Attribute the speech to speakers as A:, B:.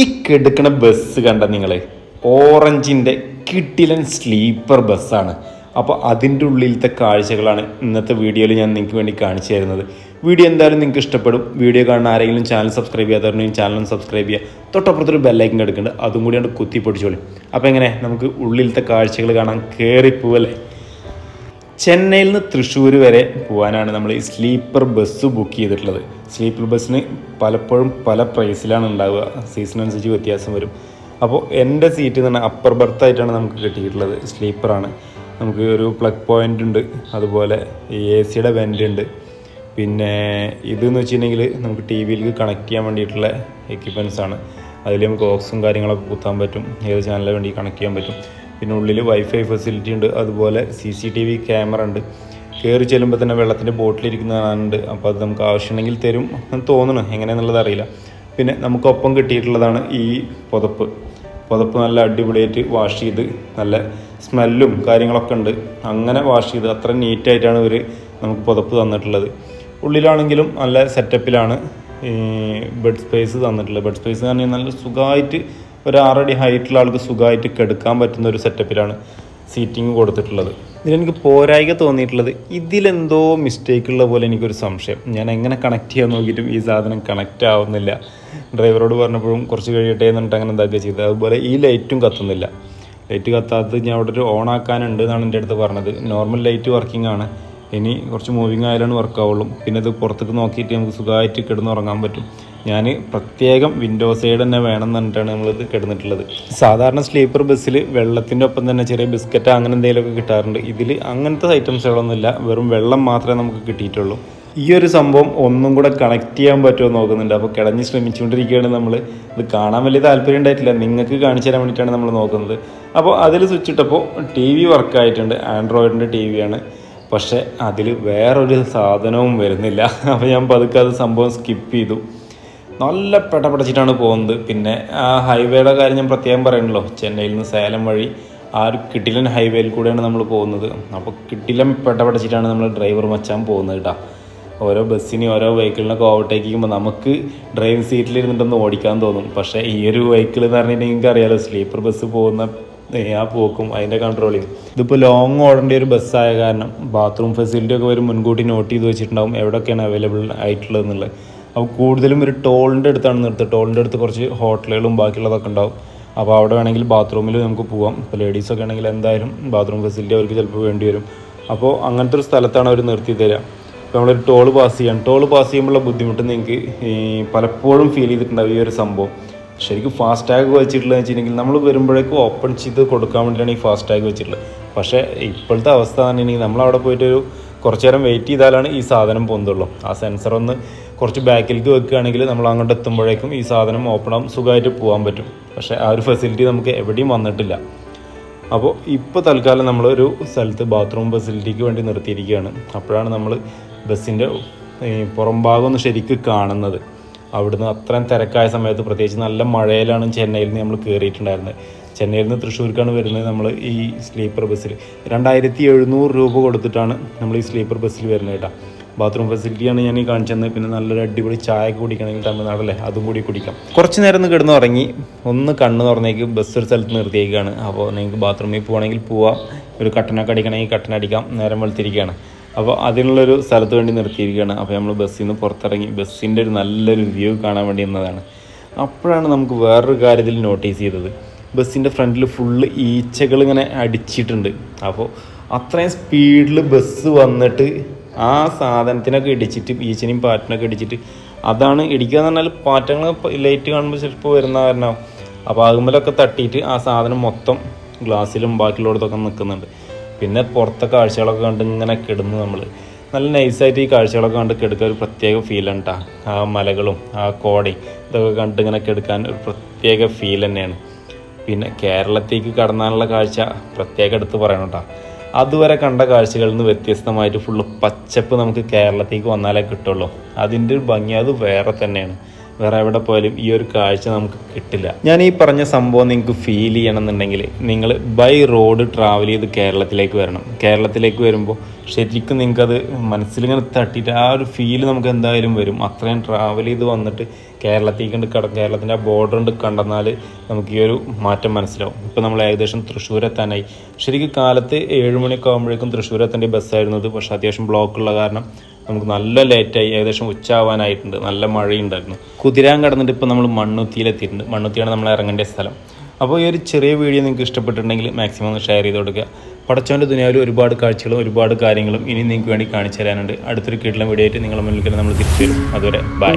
A: ഈ കെടുക്കണ ബസ് കണ്ട നിങ്ങൾ ഓറഞ്ചിന്റെ കിട്ടിലൻ സ്ലീപ്പർ ബസ്സാണ് അപ്പോൾ അതിന്റെ ഉള്ളിലത്തെ കാഴ്ചകളാണ് ഇന്നത്തെ വീഡിയോയിൽ ഞാൻ നിങ്ങൾക്ക് വേണ്ടി കാണിച്ചു തരുന്നത്. വീഡിയോ എന്തായാലും നിങ്ങൾക്ക് ഇഷ്ടപ്പെടും. വീഡിയോ കാണുന്ന ആരെങ്കിലും ചാനൽ സബ്സ്ക്രൈബ് ചെയ്യാത്തവരുണ്ടെങ്കിൽ ചാനൽ സബ്സ്ക്രൈബ് ചെയ്യുക. തൊട്ടപ്പുറത്തൊരു ബെല്ലൈക്കൻ എടുക്കുന്നുണ്ട് അതും കൂടി കൊണ്ട് കുത്തി പൊടിച്ചോളി അപ്പോൾ എങ്ങനെ? നമുക്ക് ഉള്ളിലത്തെ കാഴ്ചകൾ കാണാൻ കയറിപ്പോവല്ലേ ചെന്നൈയിൽ നിന്ന് തൃശ്ശൂർ വരെ പോകാനാണ് നമ്മൾ ഈ സ്ലീപ്പർ ബസ് ബുക്ക് ചെയ്തിട്ടുള്ളത്. സ്ലീപ്പർ ബസ്സിന് പലപ്പോഴും പല പ്രൈസിലാണ് ഉണ്ടാവുക. സീസൺ അനുസരിച്ച് വ്യത്യാസം വരും. അപ്പോൾ എന്റെ സീറ്റ് തന്നെ അപ്പർ ബർത്ത് ആയിട്ടാണ് നമുക്ക് കിട്ടിയിട്ടുള്ളത്. സ്ലീപ്പറാണ് നമുക്ക് ഒരു പ്ലഗ് പോയിന്റ് ഉണ്ട്. അതുപോലെ എ സിയുടെ വെന്റ് ഉണ്ട്. പിന്നെ ഇതെന്ന് വെച്ചിട്ടുണ്ടെങ്കിൽ നമുക്ക് ടി വിയിലേക്ക് കണക്ട് ചെയ്യാൻ വേണ്ടിയിട്ടുള്ള എക്യുപ്മെന്റ്സ് ആണ്. അതിൽ നമുക്ക് ഓക്സും കാര്യങ്ങളൊക്കെ കുത്താൻ പറ്റും. ഏത് ചാനലിന് വേണ്ടി കണക്ട് ചെയ്യാൻ പറ്റും. പിന്നെ ഉള്ളിൽ വൈഫൈ ഫെസിലിറ്റി ഉണ്ട് അതുപോലെ C C T V camera ഉണ്ട്. കയറി ചെല്ലുമ്പോൾ തന്നെ വെള്ളത്തിന്റെ ബോട്ടിലിരിക്കുന്നതാണ് അപ്പോൾ അത് നമുക്ക് ആവശ്യമുണ്ടെങ്കിൽ തരും എന്ന് തോന്നുന്നു. എങ്ങനെയാണെന്നുള്ളത് അറിയില്ല. പിന്നെ നമുക്കൊപ്പം കിട്ടിയിട്ടുള്ളതാണ് ഈ പുതപ്പ്. പുതപ്പ് നല്ല അടിപൊളിയായിട്ട് വാഷ് ചെയ്ത് നല്ല സ്മെല്ലും കാര്യങ്ങളൊക്കെ ഉണ്ട്. അങ്ങനെ വാഷ് ചെയ്ത് അത്ര നീറ്റായിട്ടാണ് ഇവർ നമുക്ക് പുതപ്പ് തന്നിട്ടുള്ളത്. ഉള്ളിലാണെങ്കിലും നല്ല സെറ്റപ്പിലാണ് ബെഡ് സ്പേസ് തന്നിട്ടുള്ളത്. ബെഡ് സ്പേസ് എന്ന് പറഞ്ഞാൽ നല്ല സുഖമായിട്ട് ഒരു ആറടി ഹൈറ്റുള്ള ആൾക്ക് സുഖമായിട്ട് കെടുക്കാൻ പറ്റുന്ന ഒരു സെറ്റപ്പിലാണ് സീറ്റിംഗ് കൊടുത്തിട്ടുള്ളത്. ഇതിലെനിക്ക് പോരായിക തോന്നിയിട്ടുള്ളത് ഇതിലെന്തോ മിസ്റ്റേക്ക് ഉള്ള പോലെ എനിക്കൊരു സംശയം. ഞാൻ എങ്ങനെ കണക്ട് ചെയ്യാൻ നോക്കിയിട്ടും ഈ സാധനം കണക്ട് ആവുന്നില്ല. ഡ്രൈവറോട് പറഞ്ഞപ്പോഴും കുറച്ച് കഴിയട്ടെ എന്നിട്ട് അങ്ങനെ എന്താക്കുക ചെയ്തത്? അതുപോലെ ഈ ലൈറ്റും കത്തുന്നില്ല. ലൈറ്റ് കത്താത്തത് ഞാൻ അവിടെ ഒരു ഓൺ ആക്കാനുണ്ട് എന്നാണ് എന്റെ അടുത്ത് പറഞ്ഞത്. നോർമൽ ലൈറ്റ് വർക്കിംഗ് ആണ്. ഇനി കുറച്ച് മൂവിങ് ആയാലാണ് വർക്ക് ആവുള്ളൂ. പിന്നെ ഇത് പുറത്തേക്ക് നോക്കിയിട്ട് നമുക്ക് സുഖമായിട്ട് കിടന്നുറങ്ങാൻ പറ്റും. ഞാൻ പ്രത്യേകം വിൻഡോ സൈഡ് തന്നെ വേണം എന്ന് പറഞ്ഞിട്ടാണ് നമ്മളിത് കിടന്നിട്ടുള്ളത്. സാധാരണ സ്ലീപ്പർ ബസ്സിൽ വെള്ളത്തിന്റെ ഒപ്പം തന്നെ ചെറിയ ബിസ്ക്കറ്റ് അങ്ങനെ എന്തെങ്കിലുമൊക്കെ കിട്ടാറുണ്ട്. ഇതിൽ അങ്ങനത്തെ ഐറ്റംസുകളൊന്നുമില്ല വെറും വെള്ളം മാത്രമേ നമുക്ക് കിട്ടിയിട്ടുള്ളൂ. ഈ ഒരു സംഭവം ഒന്നും കൂടെ കണക്ട് ചെയ്യാൻ പറ്റുമോ നോക്കുന്നുണ്ട്. അപ്പോൾ കിടഞ്ഞ് ശ്രമിച്ചുകൊണ്ടിരിക്കുകയാണ് നമ്മൾ ഇത് കാണാൻ വലിയ താല്പര്യം ഉണ്ടായിട്ടില്ല. നിങ്ങൾക്ക് കാണിച്ചു തരാൻ വേണ്ടിയിട്ടാണ് നമ്മൾ നോക്കുന്നത്. അപ്പോൾ അതിൽ സ്വിച്ച് ഇട്ടപ്പോൾ ടി വി വർക്കായിട്ടുണ്ട് ആൻഡ്രോയിഡിന്റെ ടി വിയാണ് പക്ഷേ അതിൽ വേറൊരു സാധനവും വരുന്നില്ല. അപ്പോൾ ഞാൻ പതുക്കെ അത് സംഭവം സ്കിപ്പ് ചെയ്തു. നല്ല പെടപടച്ചിട്ടാണ് പോകുന്നത്. പിന്നെ ആ ഹൈവേയുടെ കാര്യം ഞാൻ പ്രത്യേകം പറയണല്ലോ. ചെന്നൈയിൽ നിന്ന് സേലം വഴി ആ ഒരു കിട്ടിലൻ ഹൈവേയിൽ കൂടെയാണ് നമ്മൾ പോകുന്നത്. അപ്പോൾ കിട്ടിലൻ പെടപടച്ചിട്ടാണ് നമ്മൾ ഡ്രൈവർ മച്ചാൻ പോകുന്നത് കേട്ടോ. ഓരോ ബസ്സിന് ഓരോ വെഹിക്കിളിനൊക്കെ ഓവർടേക്ക് ചെയ്യുമ്പോൾ നമുക്ക് ഡ്രൈവിംഗ് സീറ്റിൽ ഇരുന്നിട്ടൊന്ന് ഓടിക്കാൻ തോന്നും. പക്ഷേ ഈ ഒരു വെഹിക്കിൾ എന്ന് പറഞ്ഞിട്ടുണ്ടെങ്കിൽ നിങ്ങൾക്ക് അറിയാലോ സ്ലീപ്പർ ബസ് പോകുന്ന ആ പോക്കും അതിന്റെ കൺട്രോളിങ് ഇതിപ്പോൾ ലോങ് ഓടേണ്ട ഒരു ബസ്സായ കാരണം ബാത്റൂം ഫെസിലിറ്റി ഒക്കെ വരും മുൻകൂട്ടി നോട്ട് ചെയ്ത് വെച്ചിട്ടുണ്ടാവും. എവിടെയൊക്കെയാണ് അവൈലബിൾ ആയിട്ടുള്ളത് എന്നുള്ളത് അപ്പോൾ കൂടുതലും ഒരു ടോളിന്റെ അടുത്താണ് നിർത്തുക. ടോളിന്റെ അടുത്ത് കുറച്ച് ഹോട്ടലുകളും ബാക്കിയുള്ളതൊക്കെ ഉണ്ടാവും. അപ്പോൾ അവിടെ വേണമെങ്കിൽ ബാത്റൂമിൽ നമുക്ക് പോവാം. ഇപ്പോൾ ലേഡീസൊക്കെ ആണെങ്കിൽ എന്തായാലും ബാത്റൂം ഫെസിലിറ്റി അവർക്ക് ചിലപ്പോൾ വേണ്ടി വരും. അപ്പോൾ അങ്ങനത്തെ ഒരു സ്ഥലത്താണ് അവർ നിർത്തി തരിക ഇപ്പോൾ നമ്മളൊരു ടോൾ പാസ് ചെയ്യാം. ടോൾ പാസ് ചെയ്യുമ്പോഴുള്ള ബുദ്ധിമുട്ട് നിങ്ങൾക്ക് പലപ്പോഴും ഫീൽ ചെയ്തിട്ടുണ്ടാവും ഈ ഒരു സംഭവം. ശരിക്കും ഫാസ്റ്റ് ടാഗ് വെച്ചിട്ടുള്ളത് വെച്ചിട്ടുണ്ടെങ്കിൽ നമ്മൾ വരുമ്പോഴേക്കും ഓപ്പൺ ചെയ്ത് കൊടുക്കാൻ വേണ്ടിയിട്ടാണ് ഈ ഫാസ്റ്റ് ടാഗ് വെച്ചിട്ടുള്ളത്. പക്ഷേ ഇപ്പോഴത്തെ അവസ്ഥ പറഞ്ഞിട്ടുണ്ടെങ്കിൽ നമ്മൾ അവിടെ പോയിട്ട് ഒരു കുറച്ച് നേരം വെയിറ്റ് ചെയ്താലാണ് ഈ സാധനം പൊന്തുള്ളൂ. ആ സെൻസർ ഒന്ന് കുറച്ച് ബാക്കിലേക്ക് വെക്കുകയാണെങ്കിൽ നമ്മൾ അങ്ങോട്ട് എത്തുമ്പോഴേക്കും ഈ സാധനം ഓപ്പൺ ആകും സുഖമായിട്ട് പോകാൻ പറ്റും. പക്ഷേ ആ ഒരു ഫെസിലിറ്റി നമുക്ക് എവിടെയും വന്നിട്ടില്ല. അപ്പോൾ ഇപ്പോൾ തൽക്കാലം നമ്മളൊരു സ്ഥലത്ത് ബാത്റൂം ഫെസിലിറ്റിക്ക് വേണ്ടി നിർത്തിയിരിക്കുകയാണ്. അപ്പോഴാണ് നമ്മൾ ബസ്സിന്റെ പുറം ഭാഗം ഒന്ന് ശരിക്ക് കാണുന്നത്. അവിടുന്ന് അത്രയും തിരക്കായ സമയത്ത് പ്രത്യേകിച്ച് നല്ല മഴയിലാണ് ചെന്നൈയിൽ നിന്ന് നമ്മൾ കയറിയിട്ടുണ്ടായിരുന്നത്. ചെന്നൈയിൽ നിന്ന് തൃശ്ശൂർക്കാണ് വരുന്നത് നമ്മൾ ഈ സ്ലീപ്പർ ബസ്സിൽ രണ്ടായിരത്തി എഴുന്നൂറ് രൂപ കൊടുത്തിട്ടാണ് നമ്മൾ ഈ സ്ലീപ്പർ ബസ്സിൽ വരുന്നത് കേട്ടോ. ബാത്റൂം ഫെസിലിറ്റിയാണ് ഞാൻ ഈ കാണിച്ചത് പിന്നെ നല്ലൊരു അടിപൊളി ചായ കുടിക്കണമെങ്കിൽ തമിഴ്നാടല്ലേ അതും കൂടി കുടിക്കാം. കുറച്ച് നേരം ഒന്ന് കിടന്ന് ഉറങ്ങി. ഒന്ന് കണ്ണ് തുറന്നേക്ക് ബസ് ഒരു സ്ഥലത്ത് നിർത്തിയേക്കാണ്. അപ്പോൾ നിങ്ങൾക്ക് ബാത്റൂമിൽ പോകണമെങ്കിൽ പോവാം. ഒരു കട്ടനൊക്കെ അടിക്കണമെങ്കിൽ കട്ടൻ അടിക്കാം. നേരം വെളുത്തിരിക്കുകയാണ്. അപ്പോൾ അതിനുള്ളൊരു സ്ഥലത്ത് വേണ്ടി നിർത്തിയിരിക്കുകയാണ്. അപ്പോൾ നമ്മൾ ബസ്സിൽ നിന്ന് പുറത്തിറങ്ങി. ബസ്സിന്റെ ഒരു നല്ലൊരു വ്യൂ കാണാൻ വേണ്ടി നിന്നതാണ്. അപ്പോഴാണ് നമുക്ക് വേറൊരു കാര്യത്തിൽ നോട്ടീസ് ചെയ്തത്. ബസ്സിന്റെ ഫ്രണ്ടിൽ ഫുള്ള് ഈച്ചകൾ ഇങ്ങനെ അടിച്ചിട്ടുണ്ട്. അപ്പോൾ അത്രയും സ്പീഡിൽ ബസ് വന്നിട്ട് ആ സാധനത്തിനൊക്കെ ഇടിച്ചിട്ട് ബീച്ചിനെയും പാറ്റിനൊക്കെ ഇടിച്ചിട്ട്. അതാണ് ഇടിക്കുക എന്ന് പറഞ്ഞാൽ പാറ്റങ്ങൾ ലൈറ്റ് കാണുമ്പോൾ ചിലപ്പോൾ വരുന്ന കാരണം. അപ്പോൾ അതുമ്മലൊക്കെ തട്ടിയിട്ട് ആ സാധനം മൊത്തം ഗ്ലാസ്സിലും ബാക്കിയുള്ളടത്തൊക്കെ നിൽക്കുന്നുണ്ട് പിന്നെ പുറത്തെ കാഴ്ചകളൊക്കെ കണ്ട് ഇങ്ങനെ കിടന്ന് നമ്മൾ നല്ല നൈസായിട്ട് ഈ കാഴ്ചകളൊക്കെ കണ്ട് കിടക്കാൻ ഒരു പ്രത്യേക ഫീലാണ് കേട്ടോ ആ മലകളും ആ കോടയും ഇതൊക്കെ കണ്ട് ഇങ്ങനെ കിടക്കാൻ ഒരു പ്രത്യേക ഫീൽ തന്നെയാണ്. പിന്നെ കേരളത്തേക്ക് കടന്നാനുള്ള കാഴ്ച പ്രത്യേക എടുത്ത് പറയണം കേട്ടോ അതുവരെ കണ്ട കാഴ്ചകളിൽ നിന്ന് വ്യത്യസ്തമായിട്ട് ഫുള്ള് പച്ചപ്പ് നമുക്ക് കേരളത്തേക്ക് വന്നാലേ കിട്ടുള്ളൂ. അതിന്റെ ഒരു ഭംഗി അത് വേറെ തന്നെയാണ്. വേറെ എവിടെ പോയാലും ഈ ഒരു കാഴ്ച നമുക്ക് കിട്ടില്ല. ഞാൻ ഈ പറഞ്ഞ സംഭവം നിങ്ങൾക്ക് ഫീൽ ചെയ്യണമെന്നുണ്ടെങ്കിൽ നിങ്ങൾ ബൈ റോഡ് ട്രാവൽ ചെയ്ത് കേരളത്തിലേക്ക് വരണം. കേരളത്തിലേക്ക് വരുമ്പോൾ ശരിക്കും നിങ്ങൾക്കത് മനസ്സിലിങ്ങനെ തട്ടിയിട്ട് ആ ഒരു ഫീൽ നമുക്ക് എന്തായാലും വരും. അത്രയും ട്രാവൽ ചെയ്ത് വന്നിട്ട് കേരളത്തിലേക്ക് കണ്ട് കട കേരളത്തിന്റെ ആ ബോർഡർ കണ്ട് കണ്ടെന്നാൽ നമുക്ക് ഈ ഒരു മാറ്റം മനസ്സിലാവും. ഇപ്പോൾ നമ്മൾ ഏകദേശം തൃശ്ശൂർ എത്താനായി. ശരിക്കും കാലത്ത് ഏഴ് മണിയൊക്കെ ആകുമ്പോഴേക്കും തൃശ്ശൂർ എത്തേണ്ട ബസ്സായിരുന്നത് പക്ഷേ അത്യാവശ്യം ബ്ലോക്കുള്ള കാരണം നമുക്ക് നല്ല ലേറ്റായി ഏകദേശം ഉച്ചാവാനായിട്ടുണ്ട് നല്ല മഴയുണ്ടായിരുന്നു. കുതിരാൻ കടന്നിട്ട് ഇപ്പോൾ നമ്മൾ മണ്ണുത്തിയിലെത്തിയിട്ടുണ്ട്. മണ്ണുത്തിയാണ് നമ്മൾ ഇറങ്ങേണ്ട സ്ഥലം. അപ്പോൾ ഈ ഒരു ചെറിയ വീഡിയോ നിങ്ങൾക്ക് ഇഷ്ടപ്പെട്ടിട്ടുണ്ടെങ്കിൽ മാക്സിമം ഒന്ന് ഷെയർ ചെയ്ത് കൊടുക്കുക. പടച്ചവന്റെ ദുനിയാവിൽ ഒരുപാട് കാഴ്ചകളും ഒരുപാട് കാര്യങ്ങളും ഇനി നിങ്ങൾക്ക് വേണ്ടി കാണിച്ചു തരാനുണ്ട്. അടുത്തൊരു കീട്ടിലെ വീഡിയോ ആയിട്ട് നിങ്ങളുടെ മുന്നിൽ നമ്മൾ തിരിച്ചു വരും. അതുവരെ ബൈ